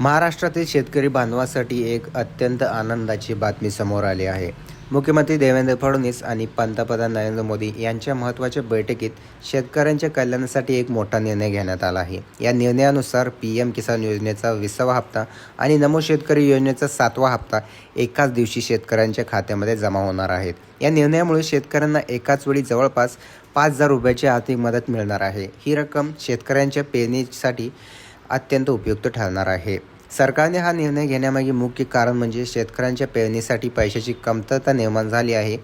महाराष्ट्रातील शेतकरी बांधवासाठी एक अत्यंत आनंदाची बातमी समोर आली आहे. मुख्यमंत्री देवेंद्र फडणवीस आणि पंतप्रधान नरेंद्र मोदी यांच्या महत्त्वाच्या बैठकीत शेतकऱ्यांच्या कल्याणासाठी एक मोठा निर्णय घेण्यात आला आहे. या निर्णयानुसार पी एम किसान योजनेचा विसावा हप्ता आणि नमो शेतकरी योजनेचा सातवा हप्ता एकाच दिवशी शेतकऱ्यांच्या खात्यामध्ये जमा होणार आहेत. या निर्णयामुळे शेतकऱ्यांना एकाच वेळी जवळपास पाच हजार रुपयाची आर्थिक मदत मिळणार आहे. ही रक्कम शेतकऱ्यांच्या पेरणीसाठी अत्यंत उपयुक्त ठरणार आहे. सरकारने हा निर्णय घेण्यामागे मुख्य कारण म्हणजे शेतकऱ्यांच्या पेरणीसाठी पैशाची कमतरता निर्माण झाली आहे.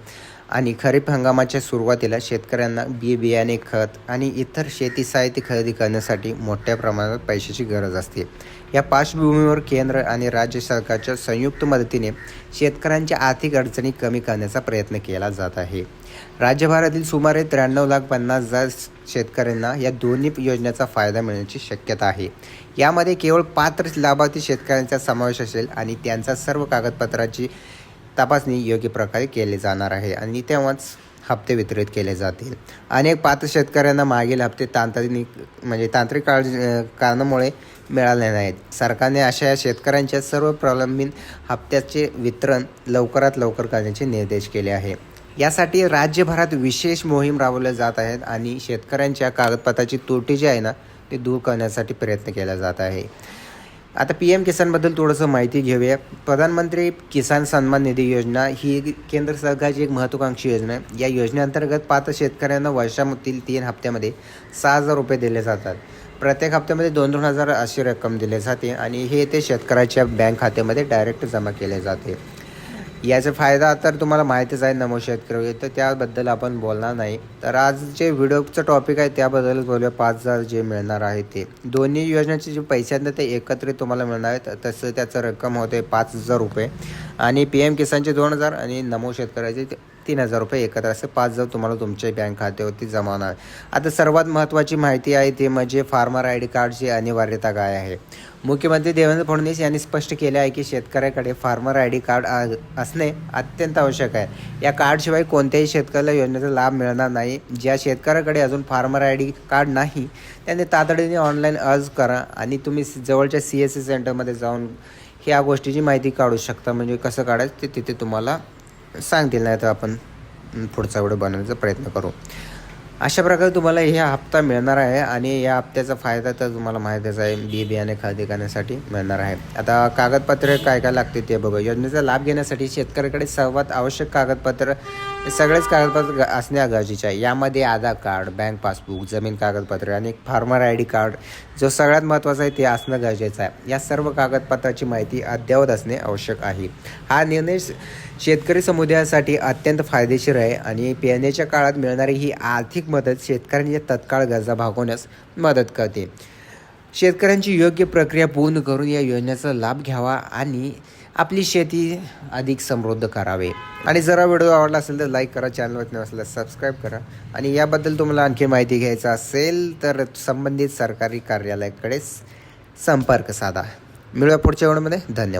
आणि खरीप हंगामाच्या सुरुवातीला शेतकऱ्यांना बी बियाणे खत आणि इतर शेती साहित्य खरेदी करण्यासाठी मोठ्या प्रमाणात पैशाची गरज असते. या पार्श्वभूमीवर केंद्र आणि राज्य सरकारच्या संयुक्त मदतीने शेतकऱ्यांच्या आर्थिक अडचणी कमी करण्याचा प्रयत्न केला जात आहे. राज्यभरातील सुमारे त्र्याण्णव लाख पन्नास हजार शेतकऱ्यांना या दोन्ही योजनेचा फायदा मिळण्याची शक्यता आहे. यामध्ये केवळ पात्र लाभार्थी शेतकऱ्यांचा समावेश असेल आणि त्यांचा सर्व कागदपत्राची तपासणी योग्य प्रकारे केली जाणार आहे आणि तेव्हाच हप्ते वितरित केले जातील. अनेक पात्र शेतकऱ्यांना मागील हप्ते तांत्रिक म्हणजे तांत्रिक काळ कारणामुळे मिळाले नाहीत. सरकारने अशा या शेतकऱ्यांच्या सर्व प्रलंबित हप्त्याचे वितरण लवकरात लवकर करण्याचे निर्देश केले आहे. यासाठी राज्यभरात विशेष मोहीम राबवल्या जात आहेत आणि शेतकऱ्यांच्या कागदपत्राची तोटी जी आहे ना ते दूर करण्यासाठी प्रयत्न केला जात आहे. आता पी एम किसानबद्दल थोडंसं माहिती घेऊया. प्रधानमंत्री किसान सन्मान निधी योजना ही केंद्र सरकारची एक महत्त्वाकांक्षी योजना आहे. या योजनेअंतर्गत पात्र शेतकऱ्यांना वर्षामधील तीन हप्त्यामध्ये सहा हजार रुपये दिले जातात. प्रत्येक हप्त्यामध्ये दोन दोन हजार अशी रक्कम दिली जाते आणि हे ते शेतकऱ्याच्या बँक खात्यामध्ये डायरेक्ट जमा केले जाते. याचा फायदा तर तुम्हाला माहितीच आहे नमो शेतकरी. तर त्याबद्दल आपण बोलणार नाही. तर आज जे व्हिडिओचं टॉपिक आहे त्याबद्दल बोलूया. पाच हजार जे मिळणार आहे ते. दोन्ही योजनेचे जे पैसे आहेत ना ते एकत्रित तुम्हाला मिळणार आहेत. तसं त्याचं रक्कम होते पाच हजार रुपये. आणि पी एम किसानचे दोन हजार आणि नमो शेतकऱ्याचे ते तीन हजार रुपये एकत्र असे पाच हजार तुम्हाला तुमच्या बँक खात्यावरती जमा होणार. आता सर्वात महत्त्वाची माहिती आहे ती म्हणजे फार्मर आय डी कार्डची अनिवार्यता काय आहे? मुख्यमंत्री देवेंद्र फडणवीस यांनी स्पष्ट केले आहे की शेतकऱ्याकडे फार्मर आय डी कार्ड आ- असणे अत्यंत आवश्यक आहे. या कार्डशिवाय कोणत्याही शेतकऱ्याला योजनेचा लाभ मिळणार नाही. ज्या शेतकऱ्याकडे अजून फार्मर आय डी कार्ड नाही त्यांनी तातडीने ऑनलाईन अर्ज करा आणि तुम्ही जवळच्या सी एस सी सेंटरमध्ये जाऊन ह्या गोष्टीची माहिती काढू शकता. म्हणजे कसं काढायचं? ते तिथे तुम्हाला सांगतील नाही तर आपण पुढचा व्हिडिओ बनवण्याचा प्रयत्न करू. अशा प्रकारे तुम्हाला हे हप्ता मिळणार आहे आणि या हप्त्याचा फायदा तर तुम्हाला माहितीच आहे बी बियाणे खरेदी करण्यासाठी मिळणार आहे. आता कागदपत्रे काय काय लागते ते बघा. योजनेचा लाभ घेण्यासाठी शेतकऱ्याकडे सर्वात आवश्यक कागदपत्र सगळेच कागदपत्र असणे गरजेचे आहे. यामध्ये आधार कार्ड बँक पासबुक जमीन कागदपत्रे आणि फार्मर आय डी कार्ड जो सगळ्यात महत्त्वाचा आहे ते असणं गरजेचं आहे. या सर्व कागदपत्राची माहिती अद्ययावत असणे आवश्यक आहे. हा निर्णय शेतकरी समुदायासाठी अत्यंत फायदेशीर आहे आणि पेरण्याच्या काळात मिळणारी ही आर्थिक मदत शेतकऱ्यांच्या तत्काळ गरजा भागवण्यास मदत करते. शेतकऱ्यांची योग्य प्रक्रिया पूर्ण करून या योजनेचा लाभ घ्यावा आणि आपली शेती अधिक समृद्ध करावे. आणि जरा व्हिडिओ आवडला असेल तर लाईक करा चॅनलवर नसल्यास सबस्क्राईब करा. आणि याबद्दल तुम्हाला आणखी माहिती घ्यायचं असेल तर संबंधित सरकारी कार्यालयाकडे संपर्क साधा. मिळूया पुढच्या वेळेमध्ये धन्यवाद.